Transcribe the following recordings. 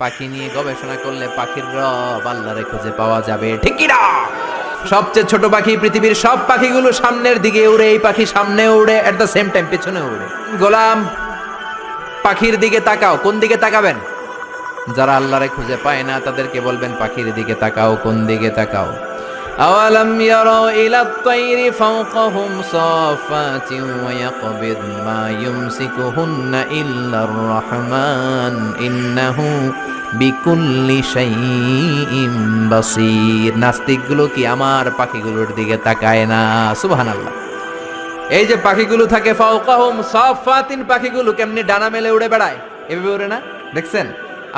পাখি নিয়ে গবেষণা করলে পাখির রব আল্লাহরে খুঁজে পাওয়া যাবে। ঠিক না সবচেয়ে ছোট পাখি পৃথিবীর সব পাখিগুলো সামনের দিকে উড়ে, এই পাখি সামনে উড়ে এট দ্য সেম টাইম পেছনে উড়ে। গোলাম, পাখির দিকে তাকাও, কোন দিকে তাকাবেন? যারা আল্লাহরে খুঁজে পায় না, তাদেরকে বলবেন পাখির দিকে তাকাও, কোন দিকে তাকাও। أولم يروا إلى الطير فوقهم صافات ويقبض ما يمسكهن إلا الرحمن إنه بكل شيء بصير নাস্তিকগুলো কি আমার পাখিগুলোর দিকে তাকায় না সুবহানাল্লাহ এই যে পাখিগুলো থাকে ফাওকাহুম সাফাতিন পাখিগুলো কেমনি ডানা মেলে উড়ে বেড়ায় এভাবে উড়ে না দেখছেন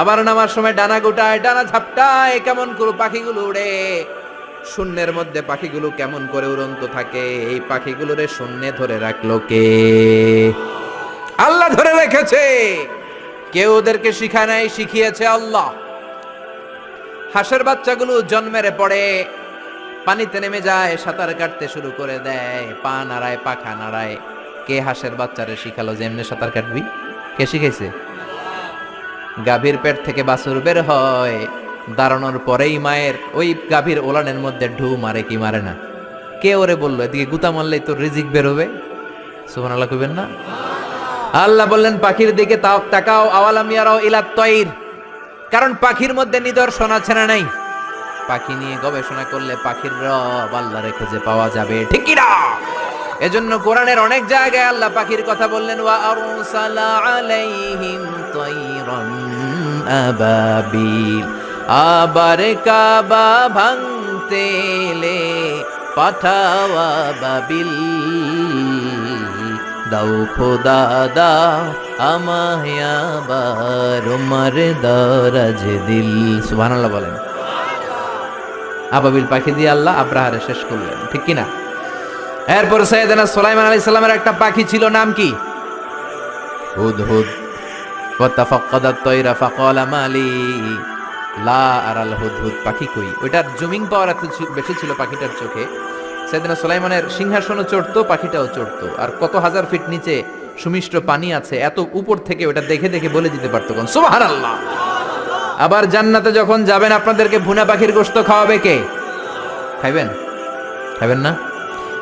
আবার নামার সময় ডানা গোটায় ডানা ঝাপটায় কেমন করে পাখিগুলো উড়ে শূন্যের মধ্যে পাখিগুলো কেমন করে উড়ন্ত থাকে? এই পাখিগুলোরে শূন্যে ধরে রাখল কে? আল্লাহ ধরে রেখেছে। কেউ ওদেরকে শিখায় নাই, শিখিয়েছে আল্লাহ। হাঁসের বাচ্চাগুলো জন্মের পড়ে পানিতে নেমে যায়, সাঁতার কাটতে শুরু করে দেয়, পা নাড়ায়, পাখা নাড়ায়। কে হাঁসের বাচ্চারে শিখালো যে এমনি সাঁতার কাটবি? কে শিখেছে গাভীর পেট থেকে বাছুর বের হয়। দাঁড়ানোর পরেই মায়ের ওই গাভীর ওলানের মধ্যে ঢু মারে কি মারে না। কে ওরে বলল, এদিকে গুতা মারলেই তোর রিজিক বেরোবে? সুমান আল্লাহ কইবেন না? আল্লাহ বললেন, পাখির দিকে তাও তাকাও, আওয়ালাম ইয়ারাও ইলাত তৈর। কারণ পাখির মধ্যে নিদর্শন আছে না নাই? পাখি নিয়ে গবেষণা করলে পাখির রব আল্লাহরে খুঁজে পাওয়া যাবে, ঠিক কি না? এজন্য কোরআনের অনেক জায়গায় আল্লাহ পাখির কথা বললেন, ওয়া আরসালা আলাইহিম তাইরান আবাবিল। আবার কাবা ভাঙতে এলে পাঠাওয়া বাবিল। দাও খোদা, দাও আমায় আবার দরাজ দিল। সুবহানাল্লাহ বলেন। আবাবিল পাখি দিয়ে আল্লাহ আব্রাহারে শেষ করলেন, ঠিক কি না এরপর সৈয়দনা সুলাইমান আলাইহিস সালামের একটা পাখি ছিল, নাম কি? হুদ হুদ হুদহুদ। ওয়াতাফাক্কাদা তায়রা ফাকালা মালি। লা আরাল হুদহুদ, পাখি কই? ওইটার জুমিং পাওয়ার এত বেশি ছিল পাখিটার চোখে। সৈয়দনা সুলাইমানের সিংহাসনও চড়তো, পাখিটাও চড়তো। আর কত হাজার ফিট নিচে সুমিষ্ট পানি আছে, এত উপর থেকে ওটা দেখে দেখে বলে দিতে পারতো কোন। সুবহানাল্লাহ! আবার জান্নাতে যখন যাবেন, আপনাদেরকে ভুনা পাখির গোস্ত খাওয়াবে কে? খাইবেন? খাইবেন না?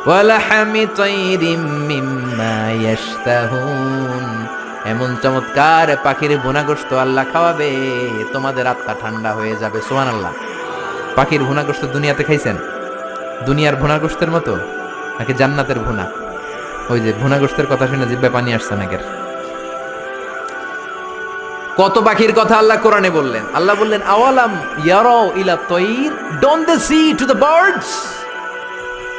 ওয়ালাহামি তাইরিম মিম্মা ইয়াশতাহুন। এমন চমৎকার পাখির ভুনা গোশত আল্লাহ খাওয়াবে, তোমাদের আত্মা ঠান্ডা হয়ে যাবে, সুবহানাল্লাহ। পাখির ভুনা গোশত দুনিয়াতে খাইছেন? দুনিয়ার ভুনা গোশতের মতো? নাকি জান্নাতের ভুনা? ওই যে ভুনা গোশতের কথা শুনে জিব্বে পানি আসছে নাকের কত পাখির কথা আল্লাহ কোরআনে বললেন। আল্লাহ বললেন, আওয়ালাম ইয়ারাও ইলা তৈর? Don't they see to the birds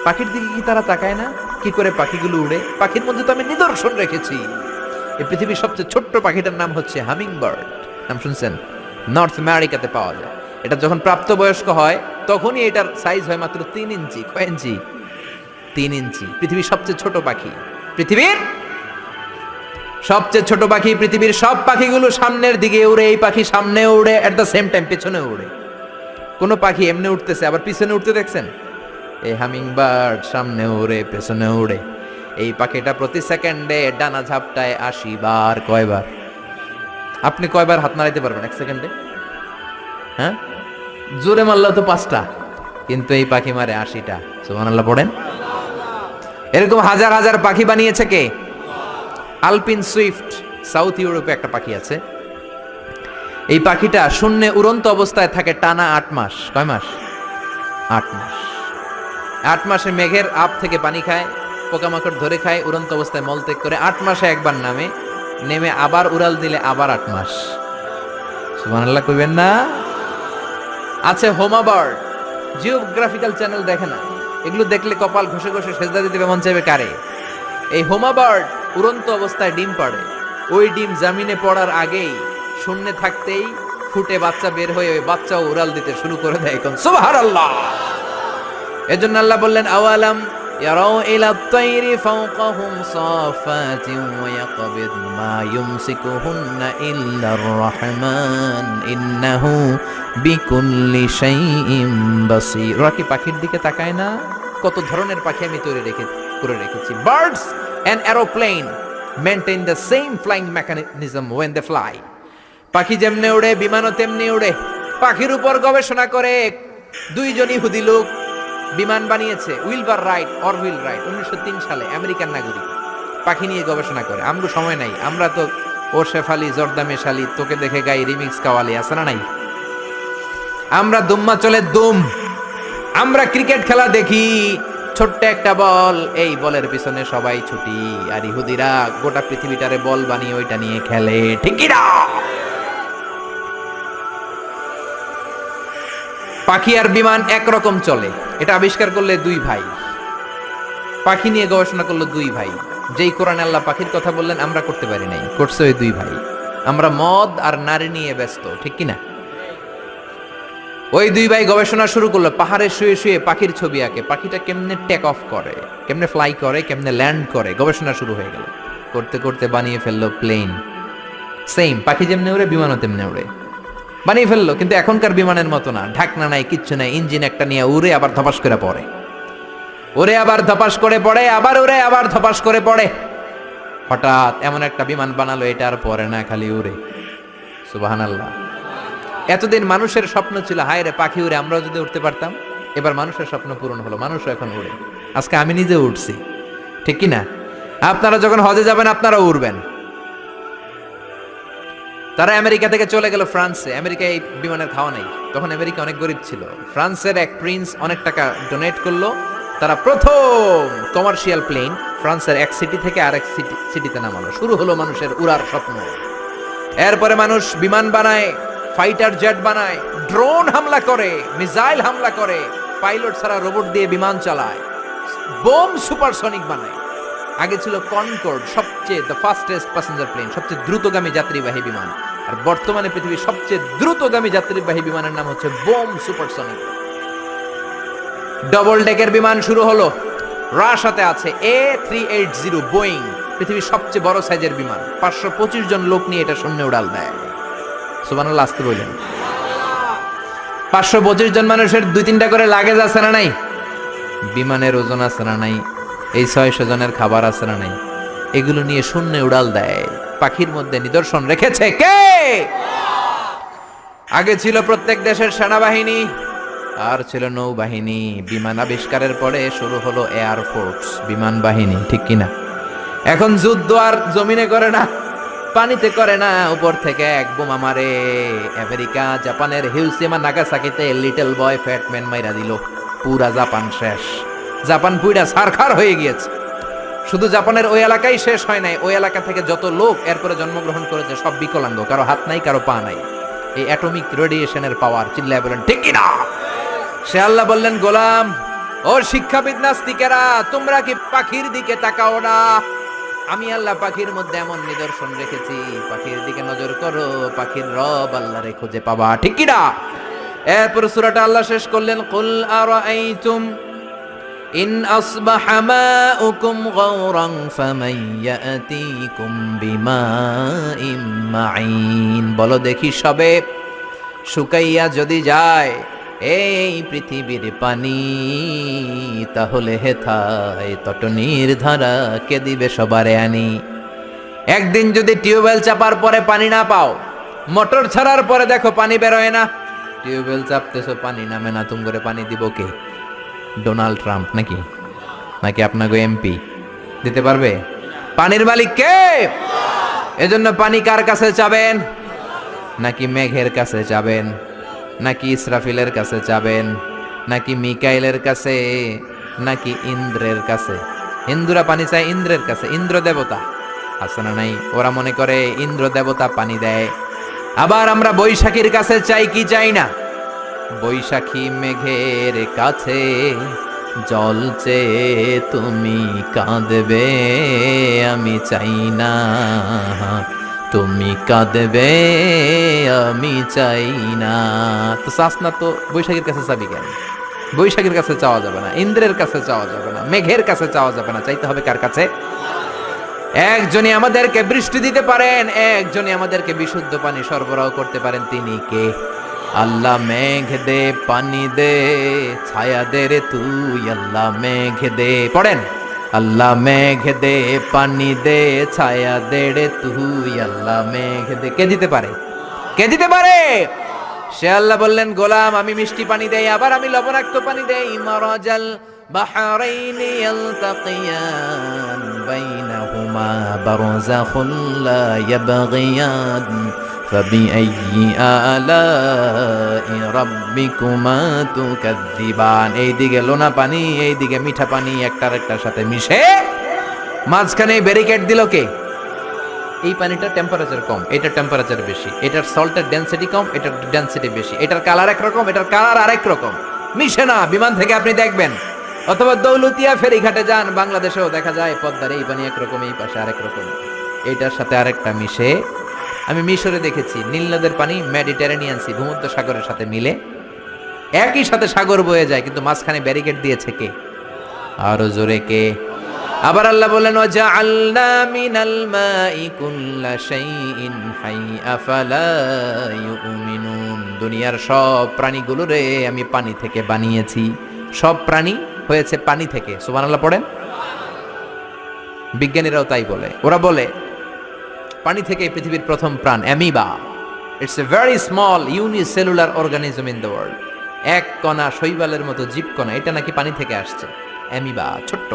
পাখির দিকে কি তারা তাকায় না? কি করে পাখিগুলো উড়ে? পাখির মধ্যে তো আমি নিদর্শন রেখেছি। এই পৃথিবীর সবচেয়ে ছোট্ট পাখিটার নাম হচ্ছে হামিং বার্ড নাম শুনছেন? নর্থ আমেরিকাতে পাওয়া যায়। এটা যখন প্রাপ্তবয়স্ক হয়, তখনই এটার সাইজ হয় মাত্র তিন ইঞ্চি। কয় ইঞ্চি? তিন ইঞ্চি। পৃথিবীর সবচেয়ে ছোট পাখি। পৃথিবীর সবচেয়ে ছোট পাখি, পৃথিবীর সব পাখিগুলো সামনের দিকে উড়ে, এই পাখি সামনে উড়ে এট দ্য সেম টাইম পেছনে উড়ে। কোন পাখি এমনি উঠতেছে আবার পিছনে উঠতে দেখছেন? এই হামিং বার্ড সামনে উড়ে, পেছনে উড়ে। এই পাখিটা প্রতি সেকেন্ডে ডানা ঝাপটায় আশি বার, কয়বার? আপনি কয়বার হাত নাড়াইতে পারবেন? এক সেকেন্ডে? হ্যাঁ? জোরে মারলে তো পাঁচটা। কিন্তু এই পাখি মারে আশিটা। সুবহানাল্লাহ, পড়েন? এরকম হাজার হাজার পাখি বানিয়েছে কে? আলপিন সুইফট, সাউথ ইউরোপে একটা পাখি আছে। এই পাখিটা শূন্যে উড়ন্ত অবস্থায় থাকে টানা আট মাস। কয় মাস? আট মাস। আট মাসে মেঘের আপ থেকে পানি খায়। পোকামাকড় ধরে খায়, উড়ন্ত অবস্থায় মলত্যাগ করে আট মাসে একবার নামে, নেমে আবার উড়াল দিলে আবার আট মাস। সুবহানাল্লাহ কইবেন না? আছে হোমাবার্ড জিওগ্রাফিক্যাল চ্যানেল দেখে না। এগুলো দেখলে কপাল ঘষে ঘষে সেজদা দিতে মন চাইবে কারে? এই হোমাবার্ড উড়ন্ত অবস্থায় ডিম পাড়ে। ওই ডিম জামিনে পড়ার আগেই শূন্যে থাকতেই ফুটে বাচ্চা বের হয়ে ওই বাচ্চাও উড়াল দিতে শুরু করে দেয় এখন। সুবহানাল্লাহ! এজন্য আল্লাহ বললেন, আওয়ালাম ইলা তাইরি ফাওকাহুম সাফাতিন ওয়া ইয়াকবিদ মা ইউমসিকুহুন্না ইল্লার রহমান ইন্নাহু বিকুল্লি শাইইন বাসীর ওরা কি পাখির দিকে তাকায় না। কত ধরনের পাখি আমি তৈরি রেখে করে রেখেছি। Birds and aeroplane maintain the same flying mechanism when they fly পাখি যেমনে উড়ে, বিমানও তেমনি উড়ে। পাখির উপর গবেষণা করে। দুইজন ইহুদি লোক বিমান বানিয়েছে উইলবার রাইট অরউইল রাইট, উনিশশো তিন সালে আমেরিকান নাগরিক। পাখি নিয়ে গবেষণা করে। আমগো সময় নাই। আমরা তো ও শেফালি জর্দামে শালি তোকে দেখে গাই রিমিক্স কাওয়ালি আছে না নাই? আমরা দুম্মা চলে দুম। আমরা ক্রিকেট খেলা দেখি। ছোট্ট একটা বল। এই বলের পিছনে সবাই ছুটি। আর ইহুদিরা গোটা পৃথিবীটারে বল বানিয়ে ওইটা নিয়ে খেলে। ঠিকই না? পাখি আর বিমান একরকম চলে। এটা আবিষ্কার করলে দুই ভাই। পাখি নিয়ে গবেষণা করল দুই ভাই। যেই কোরআন আল্লাহ পাখির কথা বললেন, আমরা করতে পারি নাই। করছে ওই দুই ভাই। আমরা মদ আর নারী নিয়ে ব্যস্ত, ঠিক কিনা ওই দুই ভাই গবেষণা শুরু করল, পাহাড়ে শুয়ে শুয়ে পাখির ছবি আঁকে। পাখিটা কেমনে টেক অফ করে? কেমনে ফ্লাই করে? কেমনে ল্যান্ড করে? গবেষণা শুরু হয়ে গেল। করতে করতে বানিয়ে ফেলল প্লেন সেম পাখি যেমনি উড়ে বিমানও তেমনি উড়ে বানিয়ে ফেলল, কিন্তু এখনকার বিমানের মতো না। ঢাকনা নাই, কিচ্ছু নাই, ইঞ্জিন একটা নিয়ে উড়ে আবার ধপাস করে পড়ে। ওরে আবার ধপাস করে পড়ে, আবার উড়ে আবার ধপাস করে পড়ে। হঠাৎ এমন একটা বিমান বানালো, এটা আর পরে না, খালি উড়ে। সুবাহান আল্লাহ এতদিন মানুষের স্বপ্ন ছিল, হায় রে, পাখি উড়ে, আমরাও যদি উঠতে পারতাম, এবার মানুষের স্বপ্ন পূরণ হলো, মানুষও এখন উড়ে। আজকে আমি নিজে উঠছি ঠিক কি না? আপনারা যখন হজে যাবেন, আপনারাও উড়বেন। তারা আমেরিকা থেকে চলে গেল ফ্রান্সে। আমেরিকায় এই বিমানের খাওয়া নাই। তখন আমেরিকা অনেক গরিব ছিল। ফ্রান্সের এক প্রিন্স অনেক টাকা ডোনেট করল। তারা প্রথম কমার্শিয়াল প্লেন ফ্রান্সের এক সিটি থেকে আরেক সিটি সিটিতে নামালো। শুরু হলো মানুষের উড়ার স্বপ্ন। এরপরে মানুষ বিমান বানায় ফাইটার জেট বানায় ড্রোন হামলা করে মিসাইল হামলা করে পাইলট ছাড়া রোবট দিয়ে বিমান চালায় বোম সুপারসনিক বানায়। আগে ছিল কনকর্ড সবচেয়ে দ্য ফাস্টেস্ট প্যাসেঞ্জার প্লেন সবচেয়ে দ্রুতগামী যাত্রীবাহী বিমান। আর বর্তমানে পৃথিবীর সবচেয়ে দ্রুতগামী যাত্রীবাহী বিমানের নাম হচ্ছে বোম সুপারসনিক ডবল ডেকের বিমান শুরু হলো। রাশাতে আছে A three eight zero Boeing পৃথিবীর সবচেয়ে বড় সাইজের বিমান। পাঁচশো পঁচিশ জন লোক নিয়ে এটা শূন্য উড়াল দেয়। সুবানাল্লাহ আসতে বললেন। পাঁচশো পঁচিশ জন মানুষের দুই তিনটা করে লাগেজ আছে না নাই? বিমানের ওজন আছে না নাই? এই ছয়শো জনের খাবার আছে না নাই? এগুলো নিয়ে শূন্যে উড়াল দেয়। পাখির মধ্যে নিদর্শন রেখেছে কে? আগে ছিল প্রত্যেক দেশের সেনাবাহিনী, আর ছিল নৌবাহিনী। বিমান আবিষ্কারের পরে শুরু হলো এয়ার ফোর্স বিমান বাহিনী, ঠিক কিনা এখন যুদ্ধ আর জমিনে করে না, পানিতে করে না, উপর থেকে এক বোমা মারে। আমেরিকা, জাপানের হিউসিমা নাগাসাকিতে লিটল বয় ফ্যাটম্যান মাইরা দিল। পুরা জাপান শেষ। জাপান পুইরা সারখার হয়ে গিয়েছে। শুধু জাপানের ওই এলাকাই শেষ হয় নাই, ওই এলাকা থেকে যত লোক এরপরে জন্মগ্রহণ করেছে, সব বিকলাঙ্গ, কারও হাত নাই, কারও পা নাই। এই অ্যাটমিক রেডিয়েশনের পাওয়ার চিল্লায় বলেন, ঠিক কিনা? সে আল্লাহ বললেন, গোলাম, ও শিক্ষাবিদ নাস্তিকেরা, তোমরা কি পাখির দিকে তাকাও না? আমি আল্লাহ পাখির মধ্যে এমন নিদর্শন রেখেছি, পাখির দিকে নজর করো, পাখির রব আল্লাহরে খুঁজে পাবা, ঠিক কিনা? এরপর সূরাটা আল্লাহ শেষ করলেন, কুল আরাআইতুম ইন আসবাহা মাউকুম গাওরান ফামান ইয়াতিকুম বিমাইম মাইন বলো দেখি সবে, শুকাইয়া যদি যায় এই পৃথিবীর পানি, তাহলে হেথায় তটনির ধারা কে দিবে সবারে আনি? একদিন যদি টিউবওয়েল চাপার পরে পানি না পাও, মোটর ছাড়ার পরে দেখো পানি বেরোয় না। টিউবওয়েল চাপতেছো, পানি নামে না, তুম করে পানি দিব কে? ডোনাল্ড ট্রাম্প নাকি? নাকি আপনাকে এমপি দিতে পারবে? পানির মালিক কে? এজন্য পানি কার কাছে চাবেন? নাকি মেঘের কাছে চাবেন? নাকি ইসরাফিলের কাছে চাবেন? নাকি মিকাইলের কাছে? নাকি ইন্দ্রের কাছে? হিন্দুরা পানি চায় ইন্দ্রের কাছে, ইন্দ্র দেবতা। আছে না নাই? ওরা মনে করে ইন্দ্র দেবতা পানি দেয়। আবার আমরা বৈশাখীর কাছে চাই কি চাই না? বৈশাখী মেঘের কাছে জল চেয়ে তুমি কাঁদবে, আমি চাই না। তুমি কাঁদবে, আমি চাই না। তো চাস না তো বৈশাখীর কাছে চাবি কেন? বৈশাখীর কাছে চাওয়া যাবে না, ইন্দ্রের কাছে চাওয়া যাবে না, মেঘের কাছে চাওয়া যাবে না, চাইতে হবে কার কাছে? একজনই আমাদেরকে বৃষ্টি দিতে পারেন, একজনই আমাদেরকে বিশুদ্ধ পানি সরবরাহ করতে পারেন, তিনি কে? আল্লাহ মেঘ দে, পানি দে, ছায়া দে রে তুই, আল্লাহ মেঘ দে। পড়েন। আল্লাহ মেঘ দে, পানি দে, ছায়া দে রে তুই, আল্লাহ মেঘ দে। কে দিতে পারে? কে দিতে পারে? সে আল্লাহ বললেন, গোলাম, আমি মিষ্টি পানি দেই, আবার আমি লবণাক্ত পানি দেই। মারাজাল বাহরাইন ইয়ালতাকিয়ান বাইনাহুমা বারযাখুন লা ইয়াবগিয়ান فبأي آلاء ربكما تكذبان এইদিকে লোনা পানি এইদিকে মিঠা পানি একটার একটার সাথে মিশে মাঝখানে ব্যারিকেড দিল কে এই পানিটার টেম্পারেচার কম এটার টেম্পারেচার বেশি এটার সল্টের ডেন্সিটি কম এটার ডেন্সিটি বেশি এটার কালার একরকম এটার কালার আরেক রকম মিশে না বিমান থেকে আপনি দেখবেন অথবা দৌলতিয়া ফেরিঘাটে যান বাংলাদেশেও দেখা যায় পদ্মার এই পানি একরকম এই পাশে আরেক রকম এটার সাথে আরেকটা মিশে আমি মিশরে দেখেছি, নীল নদের পানি মেডিটেরানিয়ান সি, ভূমধ্য সাগরের সাথে মিলে। একই সাথে সাগর বয়ে যায়, কিন্তু মাঝখানে ব্যারিকেড দিয়েছে কে? আরও জোরে কে? আবার আল্লাহ বলেন ওয়াজআলনা মিনাল মাই কুল্লা শাইইন হাই, আফালা ইউমিনুন। দুনিয়ার সব প্রাণীগুলোরে আমি পানি থেকে বানিয়েছি। সব প্রাণী হয়েছে পানি থেকে। সুবহানাল্লাহ পড়েন? বিজ্ঞানীরাও তাই বলে। ওরা বলে পানি থেকে পৃথিবীর প্রথম প্রাণ, amoeba. It's a very small unicellular organism in the world এক কণা শৈবালের মতো জীবকণা এটা নাকি পানি থেকে আসছে। অ্যামিবা, ছোট্ট।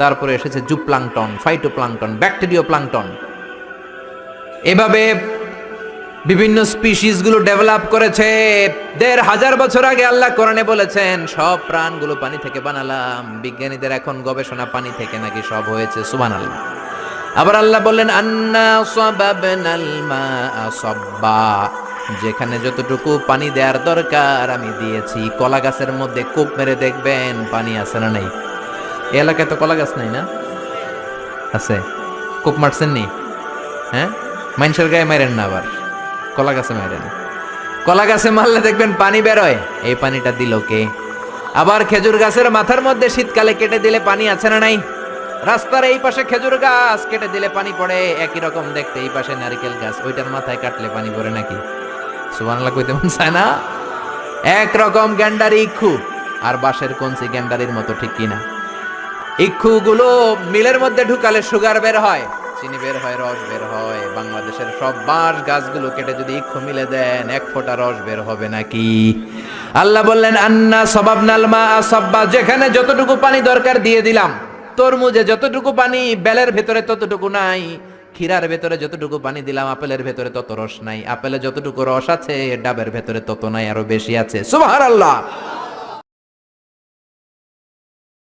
তারপরে এসেছে জুপ্লাংটন, ফাইটোপ্লাংটন ব্যাকটেরিও প্লাংটন এভাবে বিভিন্ন স্পিসিসগুলো ডেভেলপ করেছে। দেড় হাজার বছর আগে আল্লাহ কোরআনে বলেছেন, সব প্রাণগুলো পানি থেকে বানালাম। বিজ্ঞানীদের এখন গবেষণা পানি থেকে নাকি সব হয়েছে সুবান আল্লাহ আবার আল্লাহ বললেন, আন্না সাবাবনাল যেখানে যতটুকু পানি দেওয়ার দরকার আমি দিয়েছি। কলা গাছের মধ্যে কূপ মেরে দেখবেন, পানি আছে না নাই? এলাকায় তো কলা গাছ নাই না? আছে। কূপ মারছেন নি হ্যাঁ? মানুষের গায়ে মারেন না আবার। কলা গাছে মারেন। কলা গাছে মারলে দেখবেন পানি বেরোয়। এই পানিটা দিল কে? আবার খেজুর গাছের মাথার মধ্যে শীতকালে কেটে দিলে পানি আছে না নাই? রাস্তার এই পাশে খেজুর গাছ কেটে দিলে পানি পড়ে। একই রকম দেখতে এই পাশে নারকেল গাছ, ওইটার মাথায় কাটলে পানি পড়ে নাকি? সুবহানাল্লাহ কইতে মন চায় না? এক রকম গ্যান্ডারি ইক্ষু, আর বাঁশের কঞ্চি গ্যান্ডারির মতো ঠিক কিনা? ইক্ষুগুলো মিলের মধ্যে ঢুকালে সুগার বের হয়, চিনি বের হয়, রস বের হয়। বাংলাদেশের সব বাঁশ গাছগুলো কেটে যদি ইক্ষু মিলে দেন, এক ফোঁটা রস বের হবে নাকি? আল্লাহ বললেন, আন্না সবাব নালমা সব্বা, যেখানে যতটুকু পানি দরকার দিয়ে দিলাম। তরমুজে যতটুকু পানি, বেলের ভেতরে ততটুকু নাই। ক্ষীরার ভেতরে যতটুকু পানি দিলাম, আপেলের ভেতরে তত রস নাই। আপেলে যতটুকু রস আছে, ডাবের ভেতরে তত নাই, আরও বেশি আছে। সুবহানাল্লাহ!